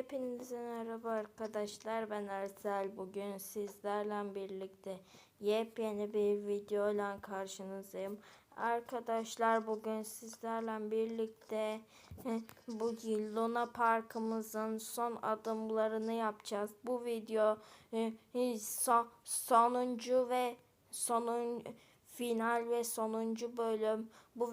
Hepinize merhaba arkadaşlar. Ben Ersel. Bugün sizlerle birlikte yepyeni bir video ile karşınızdayım. Arkadaşlar bugün sizlerle birlikte bu Luna Parkımızın son adımlarını yapacağız. Bu video so- sonuncu ve sonun final ve sonuncu bölüm. Bu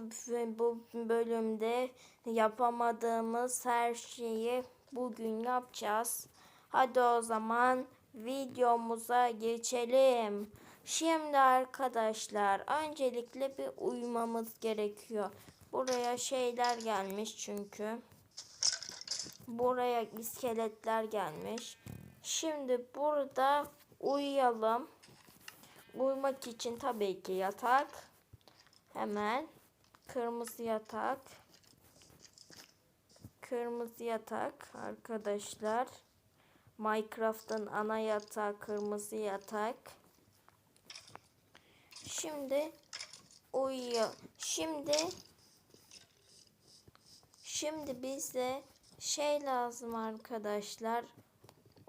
bu bölümde yapamadığımız her şeyi bugün yapacağız. Hadi o zaman videomuza geçelim. Şimdi arkadaşlar öncelikle bir uyumamız gerekiyor. Buraya şeyler gelmiş çünkü. Buraya iskeletler gelmiş. Şimdi burada uyuyalım. Uyumak için tabii ki yatak. Hemen kırmızı yatak. Kırmızı yatak arkadaşlar. Minecraft'ın ana yatağı kırmızı yatak. Şimdi uyuyor. Şimdi şimdi bize şey lazım arkadaşlar.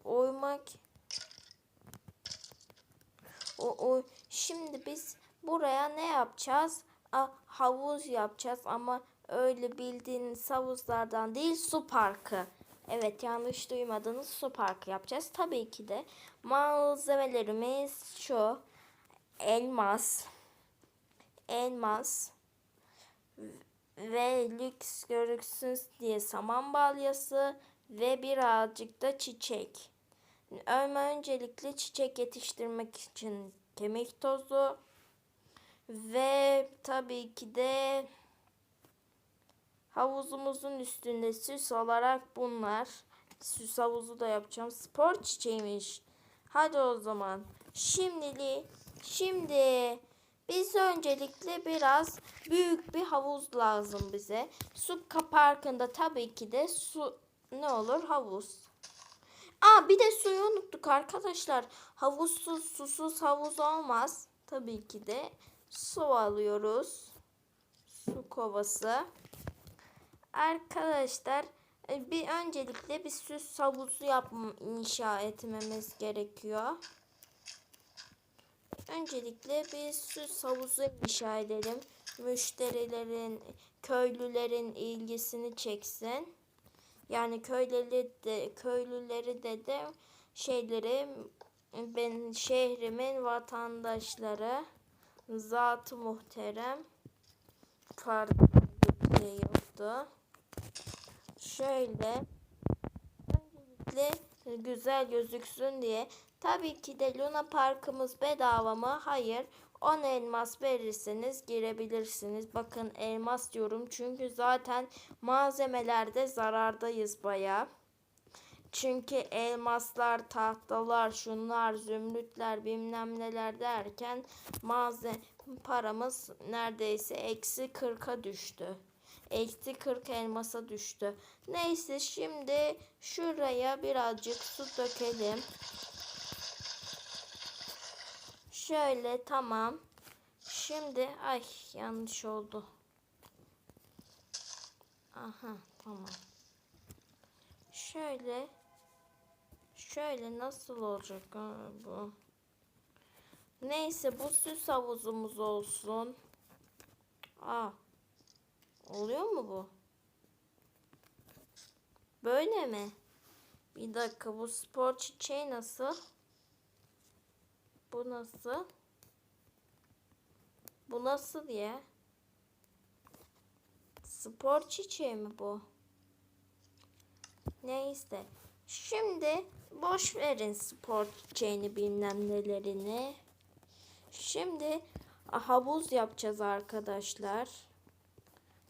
Uyumak o, o şimdi biz buraya ne yapacağız? A, havuz yapacağız ama öyle bildiğiniz havuzlardan değil su parkı. Evet yanlış duymadınız su parkı yapacağız. Tabii ki de malzemelerimiz şu. Elmas. Elmas. Ve lüks görüksün diye saman balyası ve birazcık da çiçek. Ama öncelikle çiçek yetiştirmek için kemik tozu ve tabii ki de havuzumuzun üstünde süs olarak bunlar. Süs havuzu da yapacağım. Spor çiçeğiymiş. Hadi o zaman. Şimdili şimdi biz öncelikle biraz büyük bir havuz lazım bize. Su parkında tabii ki de su ne olur havuz. Aa bir de suyu unuttuk arkadaşlar. Havuzsuz susuz havuz olmaz. Tabii ki de su alıyoruz. Su kovası. Arkadaşlar e, bir öncelikle bir süs havuzu yapma inşa etmemiz gerekiyor. Öncelikle bir süs havuzu inşa edelim. Müşterilerin, köylülerin ilgisini çeksin. Yani köyleri de köylüleri de de şeyleri ben şehrimin vatandaşları zatı muhterem pardon şey yoktu. Şöyle öncelikle güzel gözüksün diye tabii ki de Luna Parkımız bedava mı? Hayır. 10 elmas verirseniz girebilirsiniz. Bakın elmas diyorum çünkü zaten malzemelerde zarardayız baya. Çünkü elmaslar, tahtalar, şunlar, zümrütler, bilmem neler derken malzeme paramız neredeyse eksi 40'a düştü. Eksi 40 elmasa düştü. Neyse şimdi şuraya birazcık su dökelim. Şöyle tamam. Şimdi ay yanlış oldu. Aha tamam. Şöyle şöyle nasıl olacak bu? Neyse bu süs havuzumuz olsun. Aa. Oluyor mu bu? Böyle mi? Bir dakika bu spor çiçeği nasıl? Bu nasıl? Bu nasıl diye? Spor çiçeği mi bu? Neyse. Şimdi boş verin spor çiçeğini bilmem nelerini. Şimdi havuz yapacağız arkadaşlar.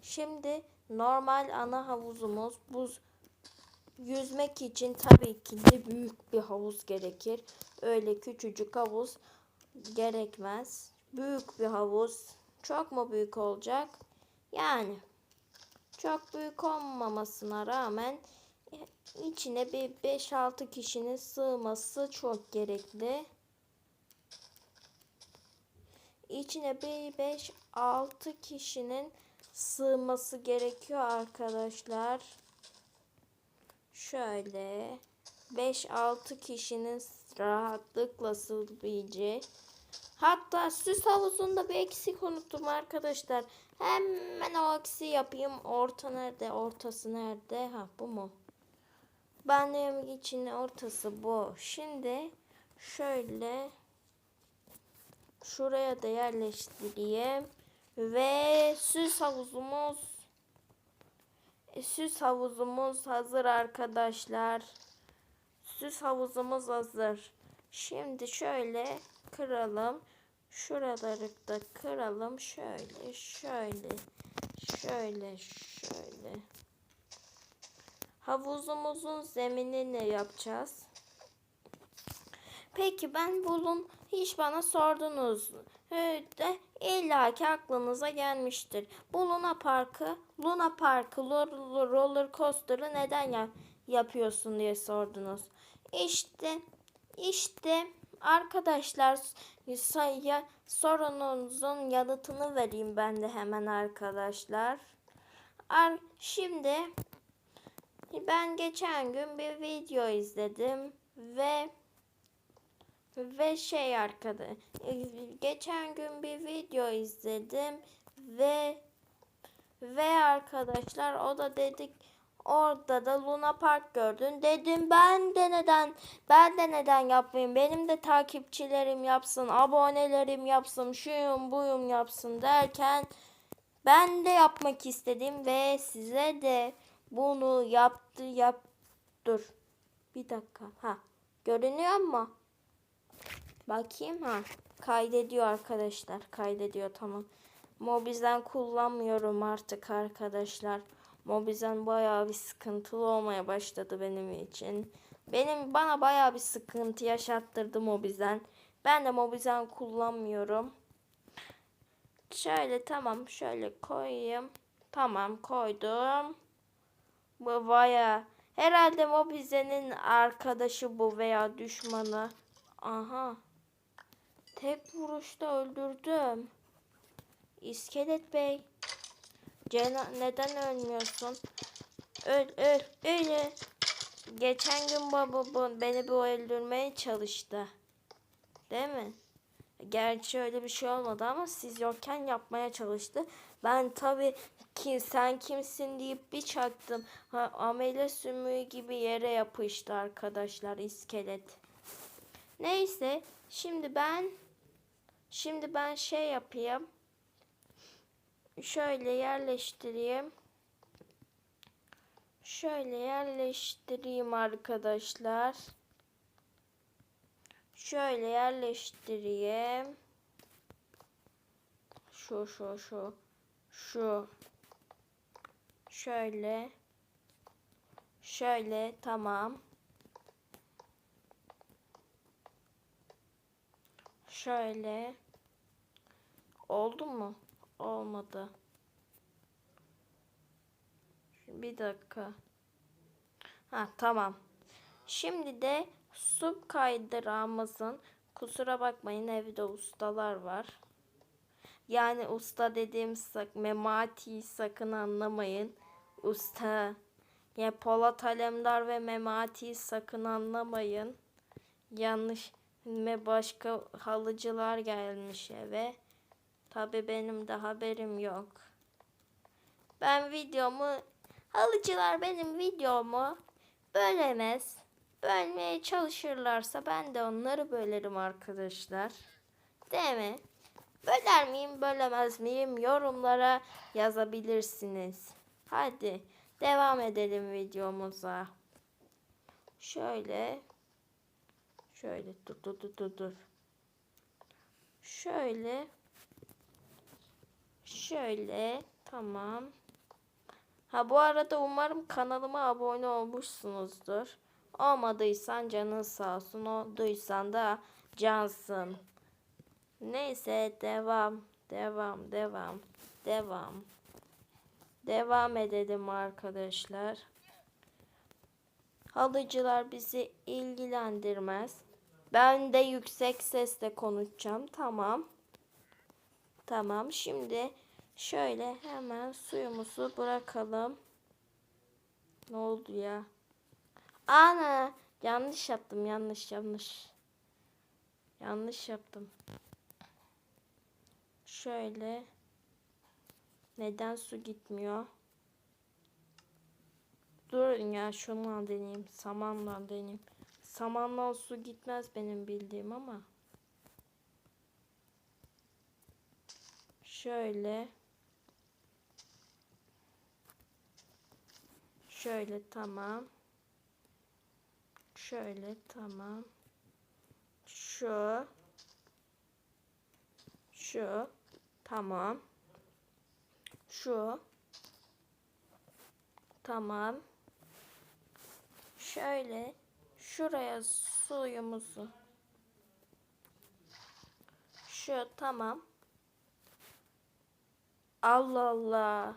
Şimdi normal ana havuzumuz buz yüzmek için tabii ki de büyük bir havuz gerekir. Öyle küçücük havuz gerekmez. Büyük bir havuz. Çok mu büyük olacak? Yani çok büyük olmamasına rağmen içine bir 5-6 kişinin sığması çok gerekli. İçine bir 5-6 kişinin sığması gerekiyor arkadaşlar. şöyle 5-6 kişinin rahatlıkla sığabileceği Hatta süs havuzunda bir eksik unuttum arkadaşlar. Hemen o eksiği yapayım. Orta nerede? Ortası nerede? Ha bu mu? Banyomun içinin ortası bu. Şimdi şöyle şuraya da yerleştireyim. Ve süs havuzumuz e, süs havuzumuz hazır arkadaşlar. Süs havuzumuz hazır. Şimdi şöyle kıralım. Şuraları da kıralım. Şöyle, şöyle, şöyle, şöyle. Havuzumuzun zeminini yapacağız. Peki ben bulun hiç bana sordunuz. De illa ki aklınıza gelmiştir. Bu Luna Park'ı, Luna Park'ı roller coaster'ı neden ya yapıyorsun diye sordunuz. İşte, işte arkadaşlar sayıya sorununuzun yanıtını vereyim ben de hemen arkadaşlar. Ar şimdi ben geçen gün bir video izledim ve ve şey arkada geçen gün bir video izledim ve ve arkadaşlar o da dedik orada da Luna Park gördün. Dedim ben de neden ben de neden yapmayayım? Benim de takipçilerim yapsın abonelerim yapsın şuyum buyum yapsın derken ben de yapmak istedim ve size de bunu yaptı yap dur. Bir dakika ha görünüyor mu? Bakayım ha. Kaydediyor arkadaşlar. Kaydediyor tamam. Mobizen kullanmıyorum artık arkadaşlar. Mobizen bayağı bir sıkıntılı olmaya başladı benim için. Benim bana bayağı bir sıkıntı yaşattırdı Mobizen. Ben de Mobizen kullanmıyorum. Şöyle tamam şöyle koyayım. Tamam koydum. Bu bayağı herhalde Mobizen'in arkadaşı bu veya düşmanı. Aha. Tek vuruşta öldürdüm. İskelet Bey. Cena neden ölmüyorsun? Öl öl öyle. Geçen gün baba beni bu öldürmeye çalıştı. Değil mi? Gerçi öyle bir şey olmadı ama siz yokken yapmaya çalıştı. Ben tabii ki sen kimsin deyip bir çaktım. Ha, amele sümüğü gibi yere yapıştı arkadaşlar iskelet. Neyse şimdi ben Şimdi ben şey yapayım. Şöyle yerleştireyim. Şöyle yerleştireyim arkadaşlar. Şöyle yerleştireyim. Şu şu şu. Şu. Şöyle. Şöyle tamam. Şöyle. Oldu mu? Olmadı. Bir dakika. Ha tamam. Şimdi de su kaydırağımızın kusura bakmayın evde ustalar var. Yani usta dediğim sak memati sakın anlamayın. Usta ya Polat Alemdar ve Memati sakın anlamayın. Yanlış ve başka halıcılar gelmiş eve. Tabi benim de haberim yok. Ben videomu halıcılar benim videomu bölemez. Bölmeye çalışırlarsa ben de onları bölerim arkadaşlar. Değil mi? Böler miyim bölemez miyim yorumlara yazabilirsiniz. Hadi devam edelim videomuza. Şöyle Şöyle dur dur dur dur dur. Şöyle. Şöyle. Tamam. Ha bu arada umarım kanalıma abone olmuşsunuzdur. Olmadıysan canın sağ olsun. Olduysan da cansın. Neyse devam. Devam. Devam. Devam. Devam edelim arkadaşlar. Halıcılar bizi ilgilendirmez. Ben de yüksek sesle konuşacağım. Tamam. Tamam. Şimdi şöyle hemen suyumuzu bırakalım. Ne oldu ya? Ana yanlış yaptım yanlış yanlış. Yanlış yaptım. Şöyle. Neden su gitmiyor? Durun ya şundan deneyeyim. Samanla deneyeyim. Samanla su gitmez benim bildiğim ama. Şöyle. Şöyle tamam. Şöyle tamam. Şu. Şu. Tamam. Şu. Tamam. Şöyle şuraya suyumuzu. Şu tamam. Allah Allah.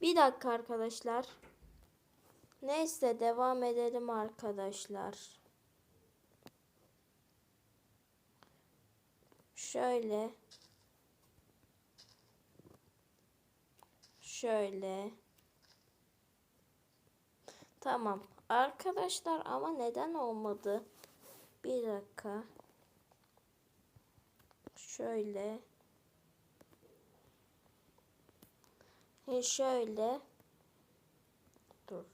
Bir dakika arkadaşlar. Neyse devam edelim arkadaşlar. Şöyle. Şöyle. Tamam. Arkadaşlar ama neden olmadı? Bir dakika. Şöyle. E şöyle. Dur.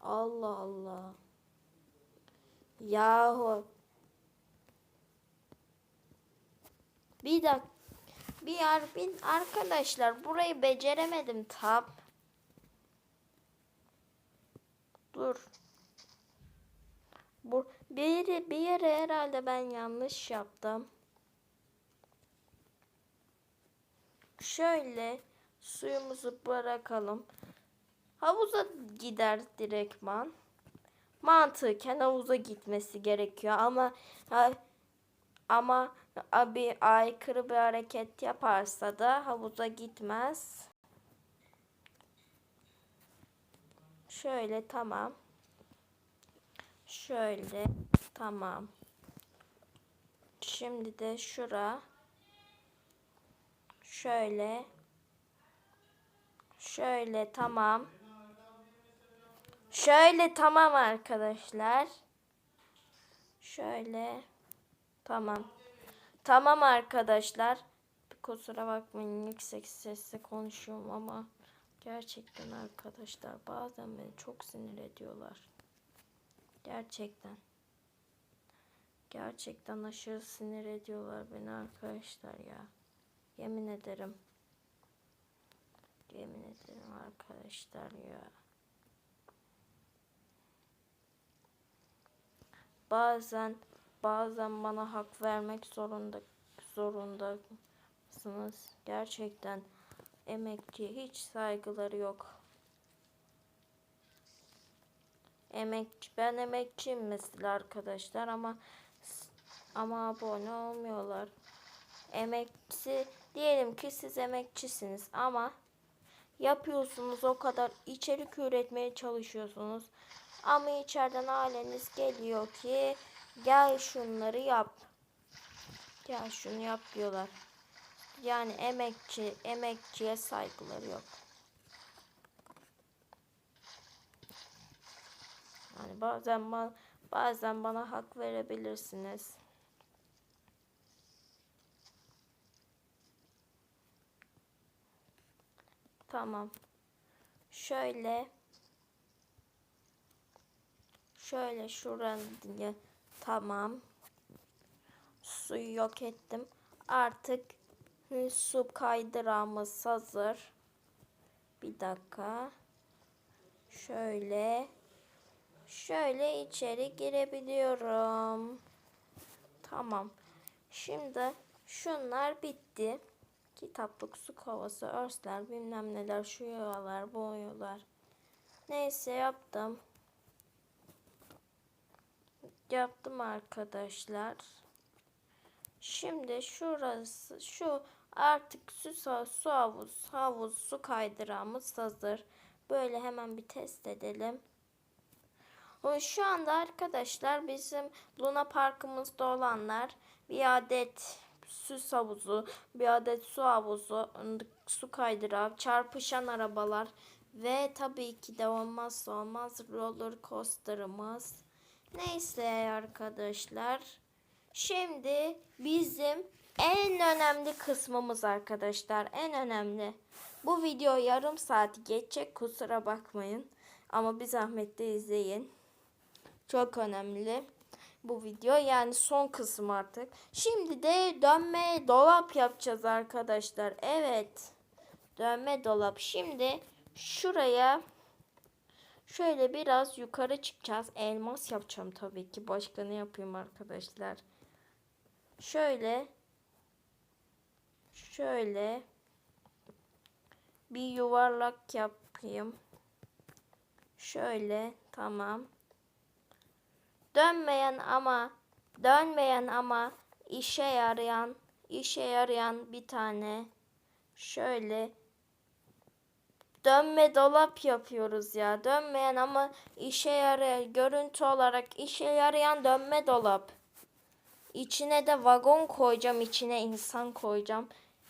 Allah Allah. Yahu. Bir dakika. Bir yer bin arkadaşlar burayı beceremedim tam. Dur. Bu bir bir yere herhalde ben yanlış yaptım. Şöyle suyumuzu bırakalım. Havuza gider direktman. Mantıken havuza gitmesi gerekiyor ama ama bir aykırı bir hareket yaparsa da havuza gitmez. Şöyle tamam. Şöyle tamam. Şimdi de şura. Şöyle. Şöyle tamam. Şöyle tamam arkadaşlar. Şöyle. Tamam. Tamam arkadaşlar. Kusura bakmayın yüksek sesle konuşuyorum ama gerçekten arkadaşlar bazen beni çok sinir ediyorlar. Gerçekten. Gerçekten aşırı sinir ediyorlar beni arkadaşlar ya. Yemin ederim. Yemin ederim arkadaşlar ya. Bazen bazen bana hak vermek zorunda zorundasınız. Gerçekten emekçiye hiç saygıları yok. Emekçi ben emekçiyim mesela arkadaşlar ama ama abone olmuyorlar. Emekçi diyelim ki siz emekçisiniz ama yapıyorsunuz o kadar içerik üretmeye çalışıyorsunuz. Ama içeriden aileniz geliyor ki gel şunları yap. Gel şunu yap diyorlar. Yani emekçi emekçiye saygıları yok. Yani bazen ba- bazen bana hak verebilirsiniz. Tamam. Şöyle şöyle şurayı tamam. Suyu yok ettim. Artık su kaydırağımız hazır. Bir dakika. Şöyle şöyle içeri girebiliyorum. Tamam. Şimdi şunlar bitti. Kitaplık, su kovası, örsler, bilmem neler, şu yuvalar, bu yuvalar. Neyse yaptım. Yaptım arkadaşlar. Şimdi şurası, şu artık su, su havuz, havuz, su kaydırağımız hazır. Böyle hemen bir test edelim. Şu anda arkadaşlar bizim Luna Parkımızda olanlar bir adet süs havuzu, bir adet su havuzu, su kaydırağı, çarpışan arabalar ve tabii ki de olmazsa olmaz roller coaster'ımız. Neyse arkadaşlar. Şimdi bizim en önemli kısmımız arkadaşlar. En önemli. Bu video yarım saat geçecek kusura bakmayın. Ama bir zahmet de izleyin. Çok önemli bu video. Yani son kısım artık. Şimdi de dönme dolap yapacağız arkadaşlar. Evet. Dönme dolap. Şimdi şuraya şöyle biraz yukarı çıkacağız. Elmas yapacağım tabii ki. Başka ne yapayım arkadaşlar? Şöyle şöyle bir yuvarlak yapayım. Şöyle tamam. Dönmeyen ama dönmeyen ama işe yarayan işe yarayan bir tane şöyle dönme dolap yapıyoruz ya. Dönmeyen ama işe yarayan görüntü olarak işe yarayan dönme dolap. İçine de vagon koyacağım, içine insan koyacağım.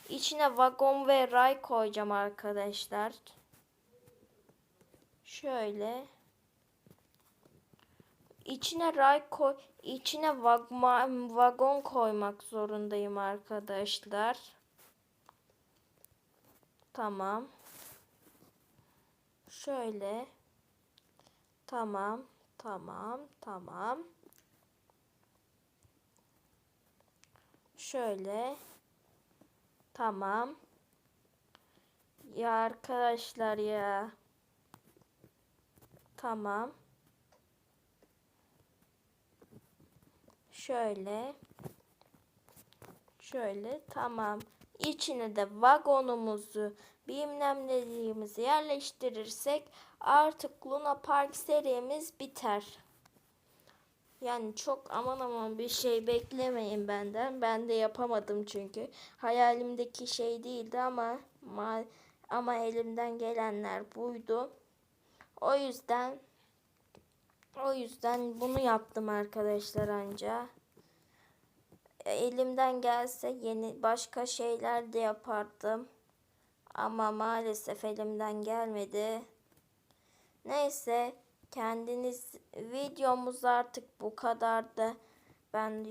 İçine vagon ve ray koyacağım arkadaşlar. Şöyle. İçine ray koy, içine vagma, vagon koymak zorundayım arkadaşlar. Tamam. Şöyle. Tamam, tamam, tamam. Şöyle. Tamam. Ya arkadaşlar ya. Tamam. Şöyle. Şöyle tamam. İçine de vagonumuzu bilmem neliğimizi yerleştirirsek artık Luna Park serimiz biter. Yani çok aman aman bir şey beklemeyin benden. Ben de yapamadım çünkü. Hayalimdeki şey değildi ama ma- ama elimden gelenler buydu. O yüzden o yüzden bunu yaptım arkadaşlar anca. Elimden gelse yeni başka şeyler de yapardım. Ama maalesef elimden gelmedi. Neyse kendiniz videomuz artık bu kadardı. Ben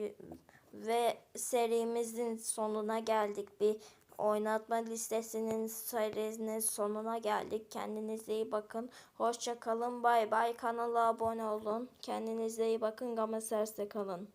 ve serimizin sonuna geldik. Bir oynatma listesinin serisinin sonuna geldik. Kendinize iyi bakın. Hoşça kalın. Bay bay. Kanala abone olun. Kendinize iyi bakın. Gama serse kalın.